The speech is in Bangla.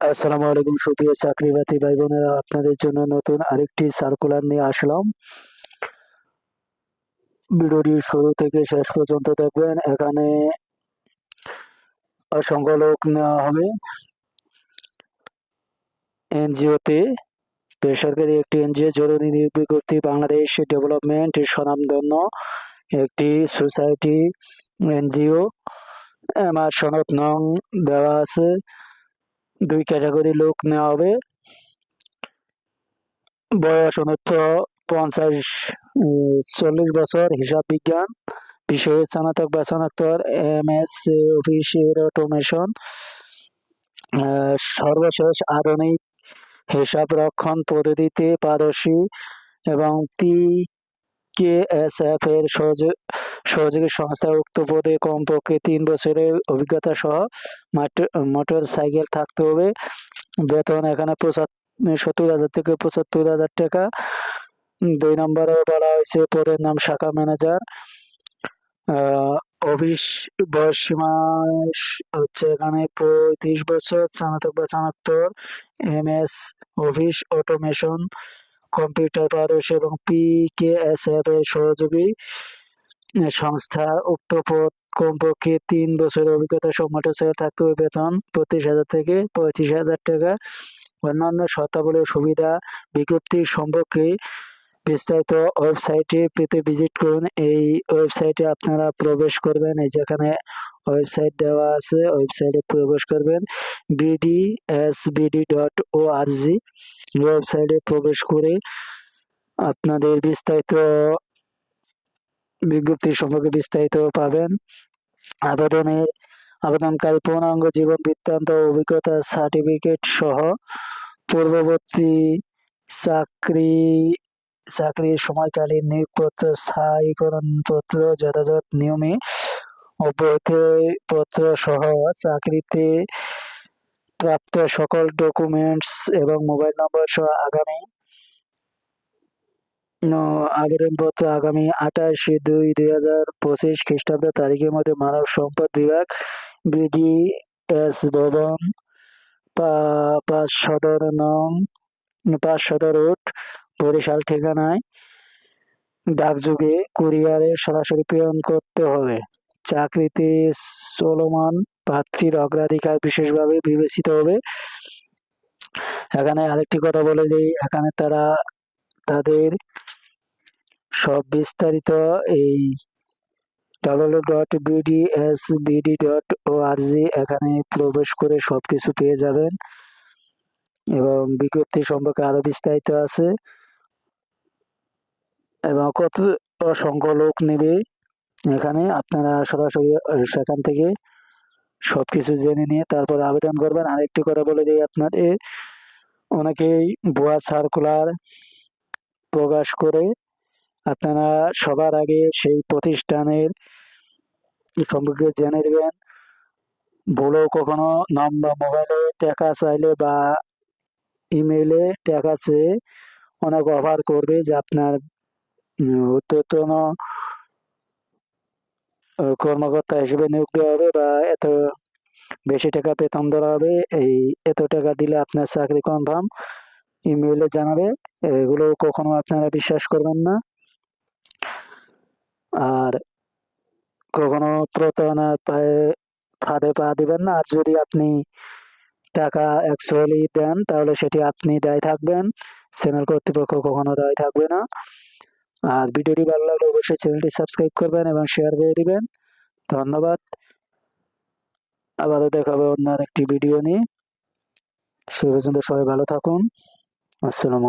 আসসালামু আলাইকুম, সুপ্রিয় চাকরি বাতি ভাই বোনেরা আপনাদের জন্য নতুন আরেকটি সার্কুলার নিয়ে আসলাম। ভিডিওটি শুরু থেকে শেষ পর্যন্ত দেখবেন। এখানে অসংখ্য লোক নেওয়া হবে। এনজিওতে বেসরকারি একটি এনজিও, জরুরি বিজ্ঞপ্তি বাংলাদেশ ডেভেলপমেন্ট স্বনামধন্য একটি সোসাইটি এনজিও। আমার সনদ নং দেওয়া আছে। দুই ক্যাটাগরি লোক নেওয়া হবে। বয়স অনূর্ধ্ব পঞ্চাশ চল্লিশ বছর, হিসাব বিজ্ঞান, বিষয়ে স্নাতক বা স্নাতক এম এস অফিসের অটোমেশন সর্বশেষ আধুনিক হিসাব রক্ষণ পদ্ধতিতে পারদর্শী এবং পি কে এস এফ এর সহযোগ সংস্থা উক্ত পদে কমপক্ষে তিন বছরের অভিজ্ঞতা সহ মোটর সাইকেল থাকতে হবে। বেতন এখানে সত্তর হাজার থেকে পঁচাত্তর হাজার টাকা। দুই নম্বরে বলা হয়েছে, পদের নাম শাখা ম্যানেজার। অফিস বয়স সীমা হচ্ছে এখানে পঁয়ত্রিশ বছর স্নাতক বা স্নাতক M S, office automation. Computer পারস এবং এফ এর সহযোগী সংস্থা উক্ত পদ কমপক্ষে তিন বছরের অভিজ্ঞতা সম্মত ছাড়া থাকতে হবে। বেতন পঁচিশ হাজার থেকে পঁয়ত্রিশ হাজার টাকা। অন্যান্য শর্তাবলী সুবিধা বিজ্ঞপ্তি সম্পর্কে বিস্তারিত ওয়েবসাইটে পেতে ভিজিট করুন। এই ওয়েবসাইটে আপনারা প্রবেশ করবেন। এই যেখানে ওয়েবসাইট দেওয়া আছে, ওয়েবসাইটে প্রবেশ করবেন। BD S BDSBD dot O R G ওয়েবসাইটে প্রবেশ করে আপনাদের বিস্তারিত বিজ্ঞপ্তি সম্পর্কে বিস্তারিত পাবেন। আবেদনের, আবেদনকারী পূর্ণাঙ্গ জীবন বৃত্তান্ত অভিজ্ঞতা সার্টিফিকেট সহ পূর্ববর্তী চাকরি চাকরির সময়কালীন নিয়োগপত্র স্থায়ীকরণ পত্র, যথাযথ নিয়মে অব্যাহতি পত্র সহ চাকরিতে প্রাপ্ত সকল ডকুমেন্টস এবং মোবাইল নম্বর সহ আগামী আবেদনপত্র আগামী আঠাশ দুই দুই হাজার পঁচিশ খ্রিস্টাব্দ তারিখের মধ্যে মানব সম্পদ বিভাগ বিডিএস ভবন, পা- পাঁচ সদর নং, পাঁচ সদর রোড বরিশাল ঠিকানায় ডাকযোগে কুরিয়ারে সরাসরি প্রেরণ করতে হবে। চাকরিতে চলমান প্রার্থীর অগ্রাধিকার বিশেষভাবে বিবেচিত হবে। এখানে আরেকটি কথা বলে দিই, এখানে তারা তাদের সব বিস্তারিত এই W dot BDS BD dot O R G এখানে প্রবেশ করে সব কিছু পেয়ে যাবেন এবং বিজ্ঞপ্তি সম্পর্কে আরও বিস্তারিত আছে। এবং কত অসংখ্য লোক নেবে? এখানে আপনারা সরাসরি সেখান থেকে সবকিছু জেনে নিয়ে তারপর আবেদন করবেন। আরেকটি কথা বলে দিই আপনাদের। অনেকেই ভুয়া সার্কুলার প্রকাশ করে আপনারা সবার আগে সেই প্রতিষ্ঠানের সম্পর্কে জেনে নেবেন। ভুলেও কখনো নাম্বার মোবাইলে টাকা চাইলে বা ইমেইলে টাকা চেয়ে অনেক অফার করবে যে আপনার ঊর্ধ্বতন আহ, কর্মকর্তা হিসেবে নিয়োগ দেওয়া হবে বা এত বেশি টাকা বেতন ধরা হবে এই এত টাকা দিলে আপনার চাকরি কনফার্ম ইমেইলে জানাবে এগুলো কখনো আপনারা বিশ্বাস করবেন না? আর কখনো প্রতারণা পায়ে ফাঁদে পা দিবেন না আর যদি আপনি টাকা অ্যাকচুয়ালি দেন তাহলে সেটি আপনি দায়ী থাকবেন? চ্যানেল কর্তৃপক্ষ কখনো দায়ী থাকবে না? আর ভিডিওটি ভালো লাগলে অবশ্যই চ্যানেলটি সাবস্ক্রাইব করবেন এবং শেয়ার করে দিবেন। ধন্যবাদ। আবারও দেখাবো অন্য একটি ভিডিও নিয়ে। সে পর্যন্ত সবাই ভালো থাকুন। আসসালামু